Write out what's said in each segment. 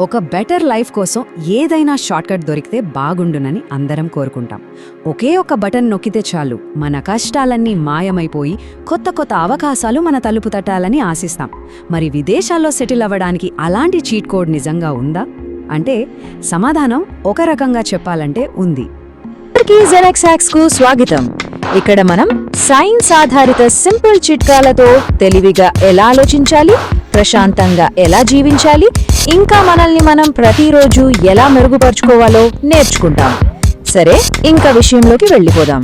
ఒక better life కోసం ఏదైనా షార్ట్కట్ దొరికితే బాగుండునని అందరం కోరుకుంటాం. ఒకే ఒక బటన్ నొక్కితే చాలు. మన కష్టాలన్నీ మాయమైపోయి కొత్త కొత్త అవకాశాలు మన తలుపు తట్టాలని ఆశిస్తాం. మరి విదేశాల్లో సెటిల్ అవ్వడానికి అలాంటి చీట్ కోడ్ నిజంగా ఉందా? అంటే సమాధానం ఒక రకంగా చెప్పాలంటే ఉంది. స్వాగతం. ఇక్కడ మనం సైన్స్ ఆధారిత సింపుల్ చిట్కాలతో తెలివిగా ఎలా ఆలోచించాలి? ప్రశాంతంగా ఎలా జీవించాలి? ఇంకా మనల్ని మనం ప్రతిరోజు ఎలా మెరుగుపరుచుకోవాలో నేర్చుకుంటాం. సరే ఇంకా విషయంలోకి వెళ్ళిపోదాం.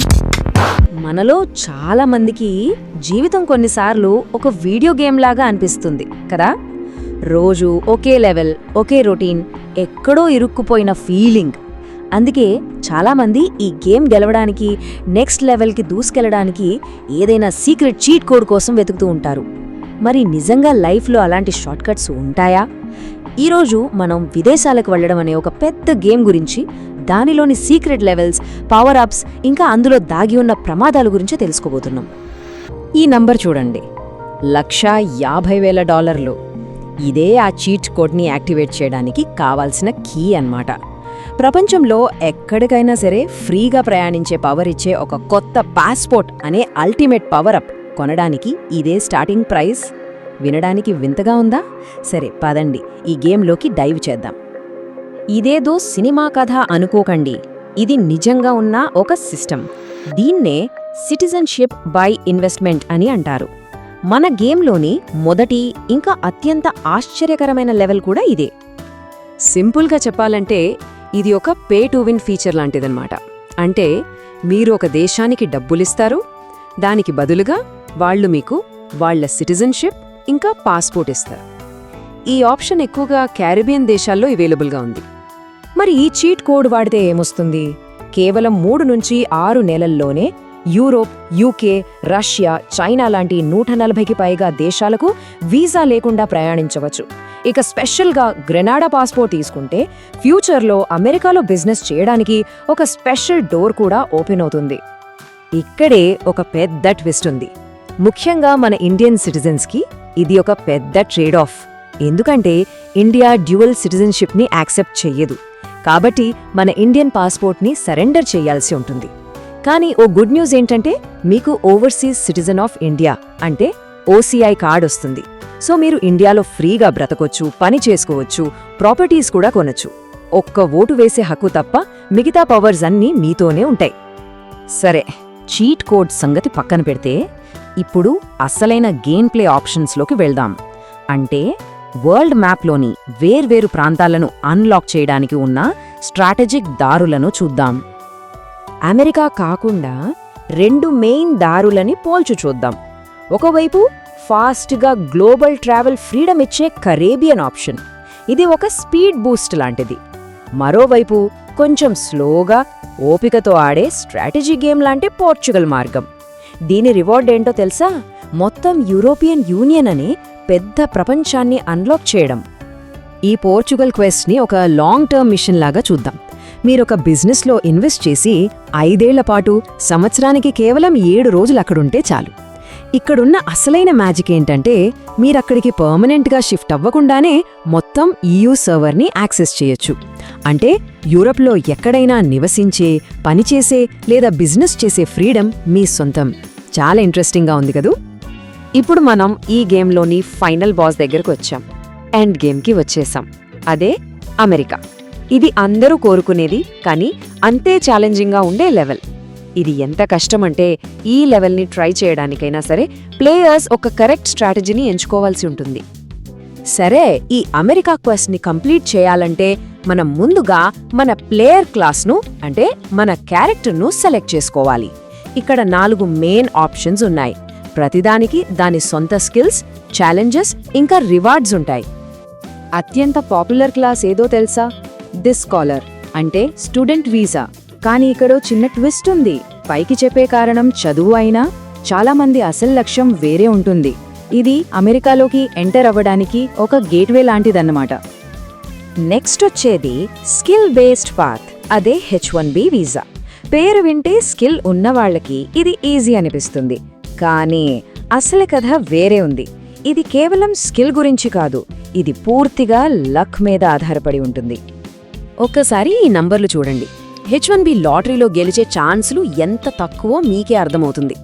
మనలో చాలా మందికి జీవితం కొన్నిసార్లు ఒక వీడియో గేమ్ లాగా అనిపిస్తుంది కదా? రోజు ఒకే లెవెల్ ఒకే రొటీన్ ఎక్కడో ఇరుక్కుపోయిన ఫీలింగ్. అందుకే చాలామంది ఈ గేమ్ గెలవడానికి నెక్స్ట్ లెవెల్కి దూసుకెళ్ళడానికి ఏదైనా సీక్రెట్ చీట్ కోడ్ కోసం వెతుకుతూ ఉంటారు. మరి నిజంగా లైఫ్లో అలాంటి షార్ట్కట్స్ ఉంటాయా? ఈరోజు మనం విదేశాలకు వెళ్ళడం అనే ఒక పెద్ద గేమ్ గురించి దానిలోని సీక్రెట్ లెవెల్స్ పవర్ అప్స్ ఇంకా అందులో దాగి ఉన్న ప్రమాదాల గురించి తెలుసుకోబోతున్నాం. ఈ నంబర్ చూడండి. లక్షా యాభై వేల డాలర్లు. ఇదే ఆ చీట్ కోడ్ని యాక్టివేట్ చేయడానికి కావాల్సిన కీ అన్నమాట. ప్రపంచంలో ఎక్కడికైనా సరే ఫ్రీగా ప్రయాణించే పవర్ ఇచ్చే ఒక కొత్త పాస్పోర్ట్ అనే అల్టిమేట్ పవర్ అప్. కొనడానికి ఇదే స్టార్టింగ్ ప్రైస్? వినడానికి వింతగా ఉందా? సరే పదండి. ఈ గేమ్లోకి డైవ్ చేద్దాం. ఇదేదో సినిమా కథ అనుకోకండి. ఇది నిజంగా ఉన్న ఒక సిస్టమ్. దీన్నే సిటిజన్షిప్ బై ఇన్వెస్ట్మెంట్ అని అంటారు. మన గేమ్లోని మొదటి ఇంకా అత్యంత ఆశ్చర్యకరమైన లెవెల్ కూడా ఇదే. సింపుల్గా చెప్పాలంటే ఇది ఒక పే టు విన్ ఫీచర్ లాంటిదన్నమాట. అంటే మీరు ఒక దేశానికి డబ్బులిస్తారు దానికి బదులుగా వాళ్ళు మీకు వాళ్ళ సిటిజన్షిప్ ఇంకా పాస్పోర్ట్ ఇస్తారు. ఈ ఆప్షన్ ఎక్కువగా క్యారిబియన్ దేశాల్లో అవైలబుల్గా ఉంది. మరి ఈ చీట్ కోడ్ వాడితే ఏమొస్తుంది? కేవలం మూడు నుంచి ఆరు నెలల్లోనే యూరోప్ యూకే రష్యా చైనా లాంటి నూట నలభైకి పైగా దేశాలకు వీసా లేకుండా ప్రయాణించవచ్చు. ఇక స్పెషల్గా గ్రెనాడా పాస్పోర్ట్ తీసుకుంటే ఫ్యూచర్లో అమెరికాలో బిజినెస్ చేయడానికి ఒక స్పెషల్ డోర్ కూడా ఓపెన్ అవుతుంది. ఇక్కడే ఒక పెద్ద ట్విస్ట్ ఉంది. ముఖ్యంగా మన ఇండియన్ సిటిజన్స్కి ఇది ఒక పెద్ద ట్రేడ్ ఆఫ్ ఎందుకంటే ఇండియా డ్యూయల్ సిటిజన్షిప్ని యాక్సెప్ట్ చెయ్యదు. కాబట్టి మన ఇండియన్ పాస్పోర్ట్ని సరెండర్ చేయాల్సి ఉంటుంది. కానీ ఓ గుడ్ న్యూస్ ఏంటంటే మీకు ఓవర్సీస్ సిటిజన్ ఆఫ్ ఇండియా అంటే ఓసీఐ కార్డ్ వస్తుంది. సో మీరు ఇండియాలో ఫ్రీగా బ్రతకొచ్చు పని చేసుకోవచ్చు ప్రాపర్టీస్ కూడా కొనొచ్చు. ఒక్క ఓటు వేసే హక్కు తప్ప మిగతా పవర్స్ అన్నీ మీతోనే ఉంటాయి. సరే చీట్ కోడ్ సంగతి పక్కన పెడితే ఇప్పుడు అసలైన గేమ్ ప్లే ఆప్షన్స్లోకి వెళ్దాం. అంటే వరల్డ్ మ్యాప్లోని వేర్వేరు ప్రాంతాలను అన్లాక్ చేయడానికి ఉన్న స్ట్రాటజిక్ దారులను చూద్దాం. అమెరికా కాకుండా రెండు మెయిన్ దారులని పోల్చు చూద్దాం. ఒకవైపు ఫాస్ట్గా గ్లోబల్ ట్రావెల్ ఫ్రీడమ్ ఇచ్చే కరేబియన్ ఆప్షన్. ఇది ఒక స్పీడ్ బూస్ట్ లాంటిది. మరోవైపు కొంచెం స్లోగా ఓపికతో ఆడే స్ట్రాటజీ గేమ్ లాంటి పోర్చుగల్ మార్గం. దీని రివార్డ్ ఏంటో తెలుసా? మొత్తం యూరోపియన్ యూనియన్ అని పెద్ద ప్రపంచాన్ని అన్లాక్ చేయడం. ఈ పోర్చుగల్ క్వెస్ట్ని ఒక లాంగ్ టర్మ్ మిషన్ లాగా చూద్దాం. మీరొక బిజినెస్లో ఇన్వెస్ట్ చేసి ఐదేళ్ళ పాటు సంవత్సరానికి కేవలం ఏడు రోజులు అక్కడుంటే చాలు. ఇక్కడున్న అసలైన మ్యాజిక్ ఏంటంటే మీరక్కడికి పర్మనెంట్గా షిఫ్ట్ అవ్వకుండానే మొత్తం ఈయూ సర్వర్ని యాక్సెస్ చేయొచ్చు. అంటే యూరప్లో ఎక్కడైనా నివసించే పనిచేసే లేదా బిజినెస్ చేసే ఫ్రీడమ్ మీ సొంతం. చాలా ఇంట్రెస్టింగ్గా ఉంది కదూ? ఇప్పుడు మనం ఈ గేమ్లోని ఫైనల్ బాస్ దగ్గరకు వచ్చాం. ఎండ్ గేమ్కి వచ్చేసాం. అదే అమెరికా. ఇది అందరూ కోరుకునేది కానీ అంతే ఛాలెంజింగ్గా ఉండే లెవెల్ ఇది ఎంత కష్టమంటే ఈ లెవెల్ని ట్రై చేయడానికైనా సరే ప్లేయర్స్ ఒక కరెక్ట్ స్ట్రాటజీని ఎంచుకోవాల్సి ఉంటుంది. సరే ఈ అమెరికా క్వెస్ట్ని కంప్లీట్ చేయాలంటే మనం ముందుగా మన ప్లేయర్ క్లాస్ను అంటే మన క్యారెక్టర్ను సెలెక్ట్ చేసుకోవాలి. ఇక్కడ నాలుగు మెయిన్ ఆప్షన్స్ ఉన్నాయి. ప్రతిదానికి దాని సొంత స్కిల్స్ ఛాలెంజెస్ ఇంకా రివార్డ్స్ ఉంటాయి. అత్యంత పాపులర్ క్లాస్ ఏదో తెలుసా? దిస్ స్కాలర్ అంటే స్టూడెంట్ వీసా కానీ ఇక్కడో చిన్న ట్విస్ట్ ఉంది. పైకి చెప్పే కారణం చదువు అయినా చాలామంది అసలు లక్ష్యం వేరే ఉంటుంది. ఇది అమెరికాలోకి ఎంటర్ అవ్వడానికి ఒక గేట్వే లాంటిదన్నమాట. నెక్స్ట్ వచ్చేది స్కిల్ బేస్డ్ పాత్ అదే హెచ్ వన్ బి వీసా పేరు వింటే స్కిల్ ఉన్నవాళ్ళకి ఇది ఈజీ అనిపిస్తుంది. కానీ అసలు కథ వేరే ఉంది. ఇది కేవలం స్కిల్ గురించి కాదు ఇది పూర్తిగా లక్ మీద ఆధారపడి ఉంటుంది. ఒక్కసారి ఈ నంబర్లు చూడండి. హెచ్ వన్ బి లాటరీలో గెలిచే ఛాన్సులు ఎంత తక్కువో మీకే అర్థమవుతుంది.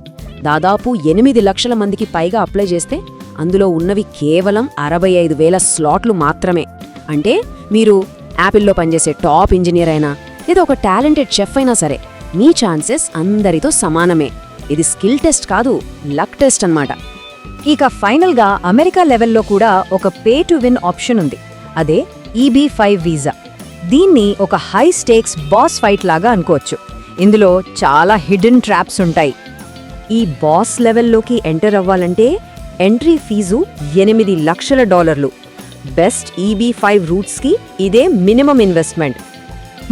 దాదాపు ఎనిమిది లక్షల మందికి పైగా అప్లై చేస్తే అందులో ఉన్నవి కేవలం అరవై ఐదు వేల స్లాట్లు మాత్రమే. అంటే మీరు యాపిల్లో పనిచేసే టాప్ ఇంజనీర్ అయినా లేదా ఒక టాలెంటెడ్ చెఫ్ అయినా సరే మీ ఛాన్సెస్ అందరితో సమానమే. ఇది స్కిల్ టెస్ట్ కాదు లక్ టెస్ట్ అన్నమాట. ఇక ఫైనల్గా అమెరికా లెవెల్లో కూడా ఒక పే టు విన్ ఆప్షన్ ఉంది. అదే ఈబీ ఫైవ్ వీసా దీన్ని ఒక హై స్టేక్స్ బాస్ ఫైట్ లాగా అనుకోవచ్చు. ఇందులో చాలా హిడెన్ ట్రాప్స్ ఉంటాయి. ఈ బాస్ లెవెల్లోకి ఎంటర్ అవ్వాలంటే ఎంట్రీ ఫీజు ఎనిమిది లక్షల డాలర్లు. బెస్ట్ ఈబీ ఫైవ్ రూట్స్కి ఇదే మినిమం ఇన్వెస్ట్మెంట్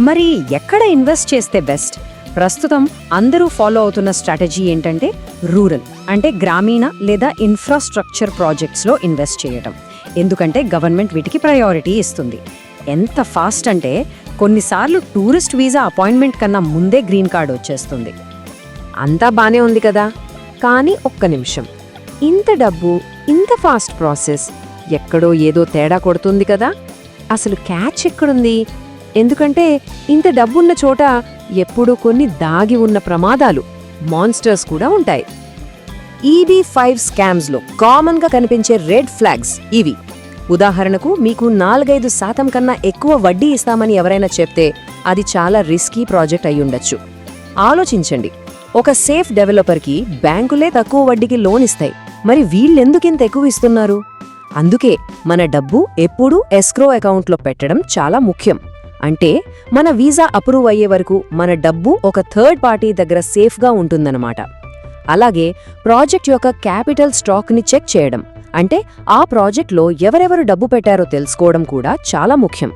మరి ఎక్కడ ఇన్వెస్ట్ చేస్తే బెస్ట్ ప్రస్తుతం అందరూ ఫాలో అవుతున్న స్ట్రాటజీ ఏంటంటే రూరల్ అంటే గ్రామీణ లేదా ఇన్ఫ్రాస్ట్రక్చర్ ప్రాజెక్ట్స్లో ఇన్వెస్ట్ చేయటం. ఎందుకంటే గవర్నమెంట్ వీటికి ప్రయారిటీ ఇస్తుంది. ఎంత ఫాస్ట్ అంటే కొన్నిసార్లు టూరిస్ట్ వీసా అపాయింట్మెంట్ కన్నా ముందే గ్రీన్ కార్డ్ వచ్చేస్తుంది. అంతా బానే ఉంది కదా? కానీ ఒక్క నిమిషం. ఇంత డబ్బు ఇంత ఫాస్ట్ ప్రాసెస్ ఎక్కడో ఏదో తేడా కొడుతుంది కదా? అసలు క్యాచ్ ఎక్కడుంది? ఎందుకంటే ఇంత డబ్బున్న చోట ఎప్పుడూ కొన్ని దాగి ఉన్న ప్రమాదాలు మాన్స్టర్స్ కూడా ఉంటాయి. ఈబీ ఫైవ్ స్కామ్స్లో కామన్గా కనిపించే రెడ్ ఫ్లాగ్స్ ఇవి. ఉదాహరణకు మీకు నాలుగైదు శాతం కన్నా ఎక్కువ వడ్డీ ఇస్తామని ఎవరైనా చెప్తే అది చాలా రిస్కీ ప్రాజెక్ట్ అయ్యుండొచ్చు ఆలోచించండి. ఒక సేఫ్ డెవలపర్కి బ్యాంకులే తక్కువ వడ్డీకి లోన్ ఇస్తాయి. మరి వీళ్ళెందుకింత ఎక్కువ ఇస్తున్నారు? అందుకే మన డబ్బు ఎప్పుడూ ఎస్క్రో అకౌంట్లో పెట్టడం చాలా ముఖ్యం. అంటే మన వీసా అప్రూవ్ అయ్యే వరకు మన డబ్బు ఒక థర్డ్ పార్టీ దగ్గర సేఫ్గా ఉంటుందన్నమాట. అలాగే ప్రాజెక్ట్ యొక్క క్యాపిటల్ స్టాక్ని చెక్ చేయడం అంటే ఆ ప్రాజెక్ట్లో ఎవరెవరు డబ్బు పెట్టారో తెలుసుకోవడం కూడా చాలా ముఖ్యం.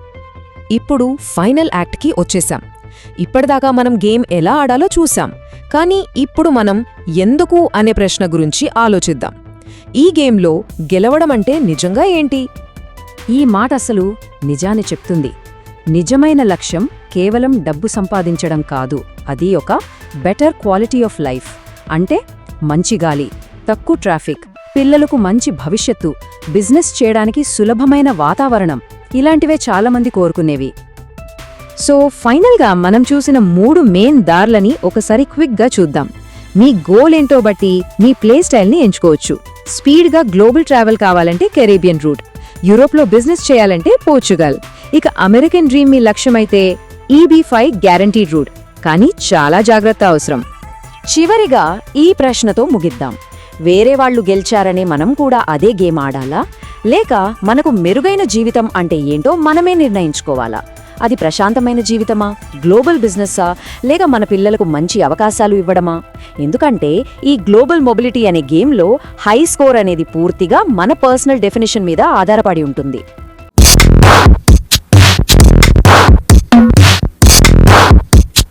ఇప్పుడు ఫైనల్ యాక్ట్కి వచ్చేసాం. ఇప్పటిదాకా మనం గేమ్ ఎలా ఆడాలో చూసాం. కానీ ఇప్పుడు మనం ఎందుకు అనే ప్రశ్న గురించి ఆలోచిద్దాం. ఈ గేమ్లో గెలవడం అంటే నిజంగా ఏంటి? ఈ మాట అసలు నిజాన్ని చెప్తుంది. నిజమైన లక్ష్యం కేవలం డబ్బు సంపాదించడం కాదు. అది ఒక బెటర్ క్వాలిటీ ఆఫ్ లైఫ్. అంటే మంచి గాలి తక్కువ ట్రాఫిక్ పిల్లలకు మంచి భవిష్యత్తు బిజినెస్ చేయడానికి సులభమైన వాతావరణం. ఇలాంటివే చాలామంది కోరుకునేవి. సో ఫైనల్గా మనం చూసిన మూడు మెయిన్ దార్లని ఒకసారి క్విక్గా చూద్దాం. మీ గోల్ ఏంటో బట్టి మీ ప్లే స్టైల్ని ఎంచుకోవచ్చు. స్పీడ్గా గ్లోబల్ ట్రావెల్ కావాలంటే కెరేబియన్ రూట్. యూరోప్లో బిజినెస్ చేయాలంటే పోర్చుగల్. ఇక అమెరికన్ డ్రీమ్ మీ లక్ష్యమైతే ఈబీ ఫైవ్ గ్యారంటీడ్ రూట్ కానీ చాలా జాగ్రత్త అవసరం. చివరిగా ఈ ప్రశ్నతో ముగిద్దాం. వేరే వాళ్ళు గెలిచారనే మనం కూడా అదే గేమ్ ఆడాలా? లేక మనకు మెరుగైన జీవితం అంటే ఏంటో మనమే నిర్ణయించుకోవాలా? అది ప్రశాంతమైన జీవితమా? గ్లోబల్ బిజినెస్సా? లేక మన పిల్లలకు మంచి అవకాశాలు ఇవ్వడమా? ఎందుకంటే ఈ గ్లోబల్ మొబిలిటీ అనే గేమ్లో హై స్కోర్ అనేది పూర్తిగా మన పర్సనల్ డెఫినేషన్ మీద ఆధారపడి ఉంటుంది.